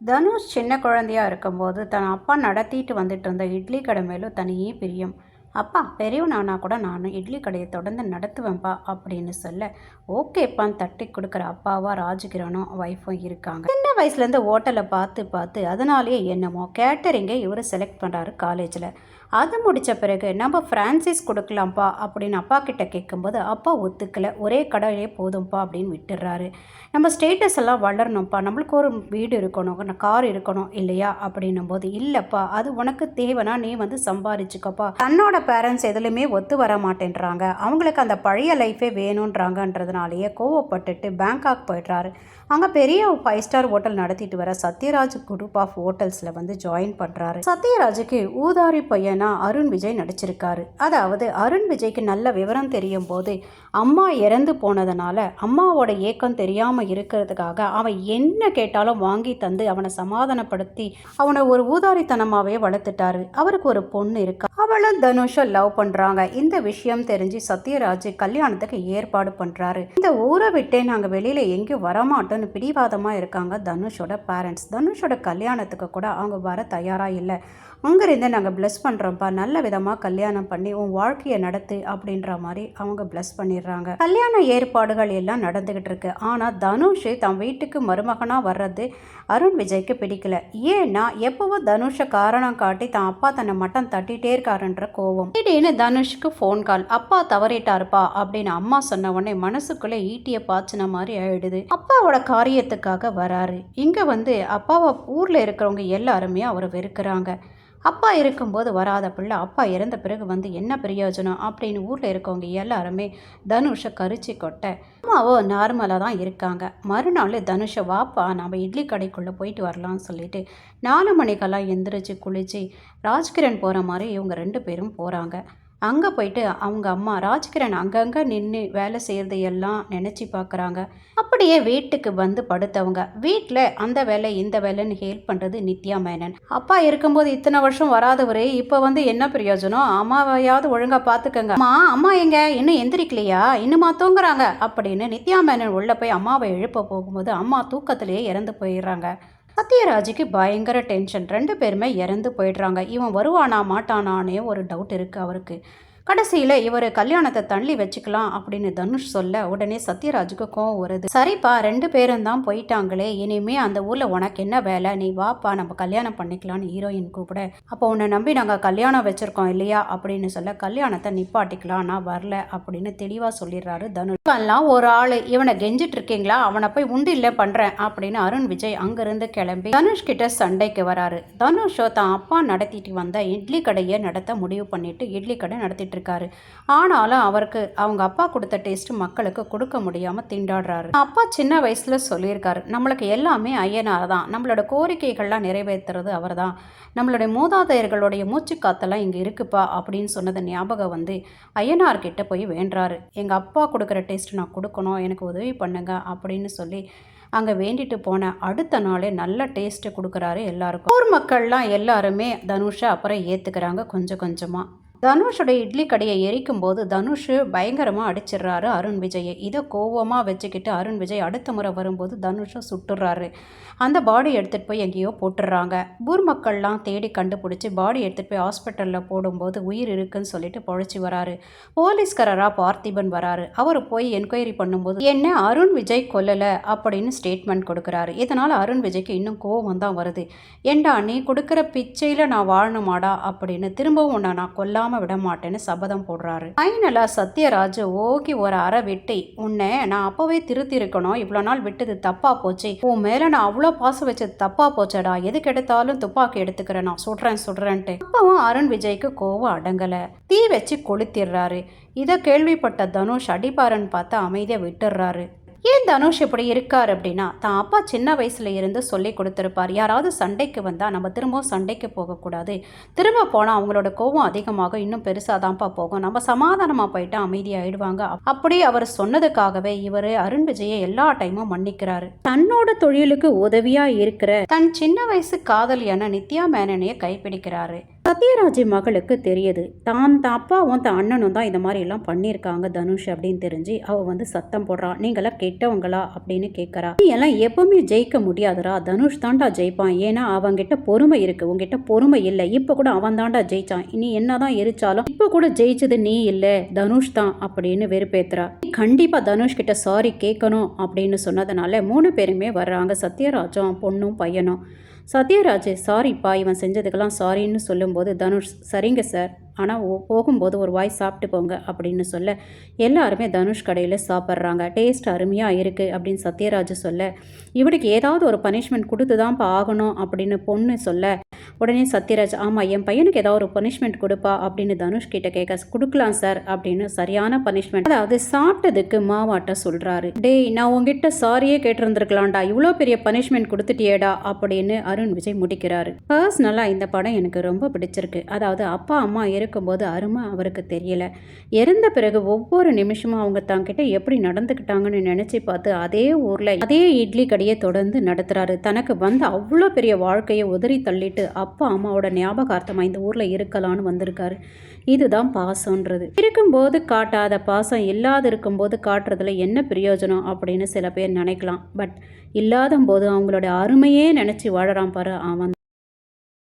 தனுஷ் சின்ன குழந்தையா இருக்கும்போது தன் அப்பா நடத்திட்டு வந்துட்டு இருந்த இட்லி கடை மேலும் தனியே பிரியம். அப்பா பெரியவனானா கூட நானும் இட்லி கடையை தொடர்ந்து நடத்துவேன்ப்பா அப்படின்னு சொல்ல ஓகேப்பான்னு தட்டி கொடுக்குற அப்பாவா ராஜகிரனும் ஒய்ஃபும் இருக்காங்க. சின்ன வயசுலேருந்து ஹோட்டலை பார்த்து பார்த்து அதனாலேயே என்னமோ கேட்டரிங்கை இவர் செலக்ட் பண்ணுறாரு காலேஜில் அது முடித்த பிறகு நம்ம ஃப்ரான்சிஸ் கொடுக்கலாம்ப்பா அப்படின்னு அப்பா கிட்ட கேட்கும்போது அப்பா ஒத்துக்கலை ஒரே கடையிலே போதும்ப்பா அப்படின்னு விட்டுடுறாரு. நம்ம ஸ்டேட்டஸ் எல்லாம் வளரணும்ப்பா நம்மளுக்கு ஒரு வீடு இருக்கணும் கார் இருக்கணும் இல்லையா அப்படின்னும் போது இல்லைப்பா அது உனக்கு தேவைன்னா நீ வந்து சம்பாரிச்சுக்கப்பா. தன்னோட பேரண்ட்ஸ் எதுலையுமே ஒத்து வர மாட்டேன்றாங்க அவங்களுக்கு அந்த பழைய லைஃபே வேணுன்றாங்கன்றதுனாலேயே கோவப்பட்டுட்டு பேங்காக் போயிடுறாரு. அங்கே பெரிய ஃபைவ் ஸ்டார் ஹோட்டல் நடத்திட்டு வர சத்யராஜ் குரூப் ஆஃப் ஹோட்டல்ஸில் வந்து ஜாயின் பண்ணுறாரு சத்யராஜுக்கு ஊதாரி பையனா அருண் விஜய் நடிச்சிருக்காரு. அதாவது அருண் விஜய்க்கு நல்ல விவரம் தெரியும் போது அம்மா இறந்து போனதுனால அம்மாவோட ஏக்கம் தெரியாமல் இருக்கிறதுக்காக அவன் என்ன கேட்டாலும் வாங்கி தந்து அவனை சமாதானப்படுத்தி அவனை ஒரு ஊதாரித்தனமாகவே வளர்த்துட்டாரு. அவருக்கு ஒரு பொண்ணு இருக்கா. அவளும் தனு லவ் பண்ணுறாங்க இந்த விஷயம் தெரிஞ்சு சத்யராஜ் கல்யாணத்துக்கு ஏற்பாடு பண்ணுறாரு இந்த ஊரை விட்டே நாங்கள் வெளியில் எங்கேயும் வரமாட்டோம்னு பிடிவாதமாக இருக்காங்க தனுஷோட பேரண்ட்ஸ் தனுஷோட கல்யாணத்துக்கு கூட அவங்க வர தயாராக இல்லை. அங்கேருந்து நாங்கள் ப்ளஸ் பண்ணுறோம்ப்பா நல்ல விதமாக கல்யாணம் பண்ணி உன் வாழ்க்கையை நடத்து அப்படின்ற மாதிரி அவங்க ப்ளஸ் பண்ணிடுறாங்க. கல்யாண ஏற்பாடுகள் எல்லாம் நடந்துக்கிட்டு இருக்கு. ஆனால் தனுஷ் தன் வீட்டுக்கு மருமகனாக வர்றது அருண் விஜய்க்கு பிடிக்கல. ஏன்னா எப்பவும் தனுஷை காரணம் காட்டி தான் அப்பா தன்னை மட்டம் தட்டிகிட்டே இருக்காருன்ற கோவம் திடீர்னு தனுஷ்க்கு ஃபோன் கால் அப்பா தவறிட்டாருப்பா அப்படின்னு அம்மா சொன்ன உடனே மனசுக்குள்ளே ஈட்டியை பாய்ச்சின மாதிரி ஆயிடுது. அப்பாவோட காரியத்துக்காக வராரு. இங்கே வந்து அப்பாவை ஊரில் இருக்கிறவங்க எல்லாருமே அவரை வெறுக்கிறாங்க. அப்பா இருக்கும்போது வராத பிள்ளை அப்பா இறந்த பிறகு வந்து என்ன பிரயோஜனம் அப்படின்னு ஊரில் இருக்கவங்க எல்லாருமே தனுஷை கரிச்சி கொட்ட அம்மாவோ நார்மலாக தான் இருக்காங்க. மறுநாள் தனுஷை வாப்பா நம்ம இட்லி கடைக்குள்ளே போயிட்டு வரலாம்னு சொல்லிட்டு நாலு மணிக்கெல்லாம் எந்திரிச்சு குளித்து ராஜ்கிரண் போகிற மாதிரி இவங்க ரெண்டு பேரும் போகிறாங்க அங்கே போயிட்டு அவங்க அம்மா ராஜ்கிரண் அங்கங்கே நின்று வேலை செய்கிறது எல்லாம் நினச்சி பார்க்குறாங்க அப்படியே வீட்டுக்கு வந்து படுத்தவங்க. வீட்டில் அந்த வேலை இந்த வேலைன்னு ஹெல்ப் பண்ணுறது நித்யா மேனன். அப்பா இருக்கும்போது இத்தனை வருஷம் வராதவர் இப்போ வந்து என்ன பிரயோஜனம்? அம்மாவையாவது ஒழுங்காக பார்த்துக்கங்க அம்மா அம்மா எங்க? இன்னும் எந்திரிக்கலையா? இன்னுமா தூங்குறாங்க? அப்படின்னு நித்யா மேனன் உள்ளே போய் அம்மாவை எழுப்ப போகும்போது அம்மா தூக்கத்திலேயே இறந்து போயிடுறாங்க. சத்யராஜுக்கு பயங்கர டென்ஷன் ரெண்டு பேருமே இறந்து போயிடுறாங்க. இவன் வருவானா மாட்டானானே ஒரு டவுட் இருக்குது அவருக்கு. கடைசியில் இவர் கல்யாணத்தை தள்ளி வச்சுக்கலாம் அப்படின்னு தனுஷ் சொல்ல உடனே சத்யராஜுக்கு கோவம் வருது. சரிப்பா ரெண்டு பேரும் தான் போயிட்டாங்களே இனிமே அந்த ஊரில் உனக்கு என்ன வேலை? நீ வாப்பா நம்ம கல்யாணம் பண்ணிக்கலாம்னு ஹீரோயின் கூப்பிட. அப்போ உன்னை நம்பி நாங்கள் கல்யாணம் வச்சுருக்கோம் இல்லையா அப்படின்னு சொல்ல கல்யாணத்தை நிப்பாட்டிக்கலாம் நான் வரல அப்படின்னு தெளிவாக சொல்லிடுறாரு தனுஷ். இவெல்லாம் ஒரு ஆள் இவனை கெஞ்சிட்டு இருக்கீங்களா? அவனை போய் உண்டு இல்லை பண்ணுறேன் அப்படின்னு அருண் விஜய் அங்கிருந்து கிளம்பி தனுஷ் கிட்ட சண்டைக்கு வராரு. தனுஷோ தான் அப்பா நடத்திட்டு வந்த இட்லி கடையை நடத்த முடிவு பண்ணிட்டு இட்லி கடை நடத்திட்டு இருக்காரு ஆனாலும் அவருக்கு அவங்க அப்பா கொடுத்த டேஸ்ட் மக்களுக்கு கொடுக்க முடியாம திண்டாடுறாரு. அப்பா சின்ன வயசுல சொல்லியிருக்காரு நம்மளுக்கு எல்லாமே ஐயனார் தான். நம்மளோட கோரிக்கைகள்லாம் நிறைவேற்றுறது அவர் தான் நம்மளுடைய மூதாதையர்களுடைய மூச்சு காத்தெல்லாம் இங்கே இருக்குப்பா அப்படின்னு சொன்னது ஞாபகம் வந்து ஐயனார் கிட்ட போய் வேண்டுறாரு. எங்கள் அப்பா கொடுக்குற டேஸ்ட் நான் கொடுக்கணும் எனக்கு உதவி பண்ணுங்க அப்படின்னு சொல்லி அங்கே வேண்டிட்டு போன அடுத்த நாளே நல்ல டேஸ்ட்டு கொடுக்குறாரு எல்லாருக்கும். ஊர் மக்கள்லாம் எல்லாருமே தனுஷை அப்புறம் ஏற்றுக்கிறாங்க கொஞ்சம் கொஞ்சமாக தனுஷோட இட்லி கடையை எரிக்கும் போது தனுஷ் பயங்கரமாக அடிச்சிடுறாரு அருண் விஜயை. இதை கோவமாக வச்சுக்கிட்டு அருண் விஜய் அடுத்த முறை வரும்போது தனுஷை சுட்டுறாரு. அந்த பாடி எடுத்துகிட்டு போய் எங்கேயோ போட்டுடுறாங்க. ஊர் மக்கள்லாம் தேடி கண்டுபிடிச்சி பாடி எடுத்துகிட்டு போய் ஹாஸ்பிட்டலில் போடும்போது உயிர் இருக்குன்னு சொல்லிட்டு பொழைச்சி வராரு. போலீஸ்காரராக பார்த்திபன் வராரு. அவர் போய் என்கொயரி பண்ணும்போது என்ன அருண் விஜய் கொல்லலை? அப்படின்னு ஸ்டேட்மெண்ட் கொடுக்குறாரு. இதனால் அருண் விஜய்க்கு இன்னும் கோவம் தான் வருது. ஏண்டா நீ கொடுக்குற பிச்சையில் நான் வாழணுமாடா? அப்படின்னு திரும்பவும் உன்னை நான் கொல்லாமல் விட மாட்டேன்னு சபதம் போடுறாரு. ஃபைனலாக சத்யராஜ் ஓகி ஒரு அறை வெட்டி உன்னை நான் அப்போவே திருத்தி இருக்கணும் இவ்வளோ நாள் விட்டது தப்பாக போச்சு. உன் மேலே நான் அவ்வளோ பாசம் வச்சது தப்பாக போச்சடா. எதுக்கு எடுத்தாலும் துப்பாக்கி எடுத்துக்கிறேன். நான் சுடுறேன் சுடுறேன்ட்டு. அப்பவும் அருண் விஜய்க்கு கோவம் அடங்கலை. தீ வச்சு கொளுத்திடுறாரு. இதை கேள்விப்பட்ட தனுஷ் அடிப்பாரன் பார்த்து அமைதியாக விட்டுடுறாரு. ஏன் தனுஷ் இப்படி இருக்கார் அப்படின்னா தான் அப்பா சின்ன வயசுல இருந்து சொல்லி கொடுத்துருப்பார். யாராவது சண்டைக்கு வந்தால் நம்ம திரும்பவும் சண்டைக்கு போகக்கூடாது. திரும்ப போனால் அவங்களோட கோவம் அதிகமாக இன்னும் பெருசாக தான்ப்பா போகும். நம்ம சமாதானமாக போயிட்டு அமைதியாயிடுவாங்க. அப்படி அவர் சொன்னதுக்காகவே இவர் அருண் விஜயை எல்லா டைமும் மன்னிக்கிறாரு. தன்னோட தொழிலுக்கு உதவியாக இருக்கிற தன் சின்ன வயசு காதலியான நித்யா மேனனையை கைப்பிடிக்கிறாரு. சத்யராஜ் மகளுக்கு தெரியுது. தான் தான் அப்பாவும் தான் அண்ணனும் தான் இந்த மாதிரி எல்லாம் பண்ணியிருக்காங்க தனுஷ் அப்படின்னு தெரிஞ்சு அவ வந்து சத்தம் போடுறா. நீங்களாம் கெட்டவங்களா அப்படின்னு கேட்குறா நீ எல்லாம் எப்பவுமே ஜெயிக்க முடியாதுடா. தனுஷ் தாண்டா ஜெயிப்பான். ஏன்னா அவங்கிட்ட பொறுமை இருக்கு. உங்ககிட்ட பொறுமை இல்லை. இப்போ கூட அவன் தாண்டா ஜெயிச்சான். நீ என்னதான் எரிச்சாலும் இப்போ கூட ஜெயிச்சது நீ இல்லை. தனுஷ் தான் அப்படின்னு வெறுப்பேத்துறா. நீ கண்டிப்பா தனுஷ் கிட்ட சாரி கேட்கணும் அப்படின்னு சொன்னதுனால மூணு பேருமே வர்றாங்க. சத்யராஜும் பொண்ணும் பையனும். சத்யராஜ் சாரிப்பா இவன் செஞ்சதுக்கெல்லாம் சாரின்னு சொல்லும்போது தனுஷ் சரிங்க சார். ஆனால் போகும்போது ஒரு வாய் சாப்பிட்டு போங்க அப்படின்னு சொல்ல எல்லாருமே தனுஷ் கடையில் சாப்பிட்றாங்க. டேஸ்ட் அருமையாக இருக்குது அப்படின்னு சத்யராஜ் சொல்ல இவனுக்கு ஏதாவது ஒரு பனிஷ்மெண்ட் கொடுத்து தான்ப்பா ஆகணும் அப்படின்னு பொண்ணு சொல்ல உடனே சத்யராஜ் ஆமாம் என் பையனுக்கு ஏதாவது ஒரு பனிஷ்மெண்ட் கொடுப்பா அப்படின்னு தனுஷ் கிட்ட கேட்க கொடுக்கலாம் சார் அப்படின்னு சரியான பனிஷ்மெண்ட் அதாவது சாப்பிட்டதுக்கு மாவாட்ட சொல்கிறாரு டேய் நான் உங்ககிட்ட சாரியே கேட்டிருந்துருக்கலாம்டா. இவ்வளோ பெரிய பனிஷ்மெண்ட் கொடுத்துட்டியேடா அப்படின்னு அருண் விஜய் முடிக்கிறாரு. பர்சனலாக இந்த படம் எனக்கு ரொம்ப பிடிச்சிருக்கு. அதாவது அப்பா அம்மா இருக்கும்போது அருமை அவருக்கு தெரியல. இறந்த பிறகு ஒவ்வொரு நிமிஷமும் அவங்க தங்கிட்ட எப்படி நடந்துக்கிட்டாங்கன்னு நினச்சி பார்த்து அதே ஊரில் அதே இட்லி கடையை தொடர்ந்து நடத்துகிறாரு தனக்கு வந்த அவ்வளோ பெரிய வாழ்க்கையை உதறி தள்ளிட்டு அப்பா அம்மாவோட ஞாபகார்த்தமாக இந்த ஊரில் இருக்கலான்னு வந்திருக்காரு. இதுதான் பாசம்ன்றது. இருக்கும்போது காட்டாத பாசம் இல்லாத இருக்கும்போது காட்டுறதுல என்ன பிரயோஜனம் அப்படின்னு சில பேர் நினைக்கலாம். பட் இல்லாத போது அவங்களோட அருமையே நினச்சி வாழறான் பாரு அவன்.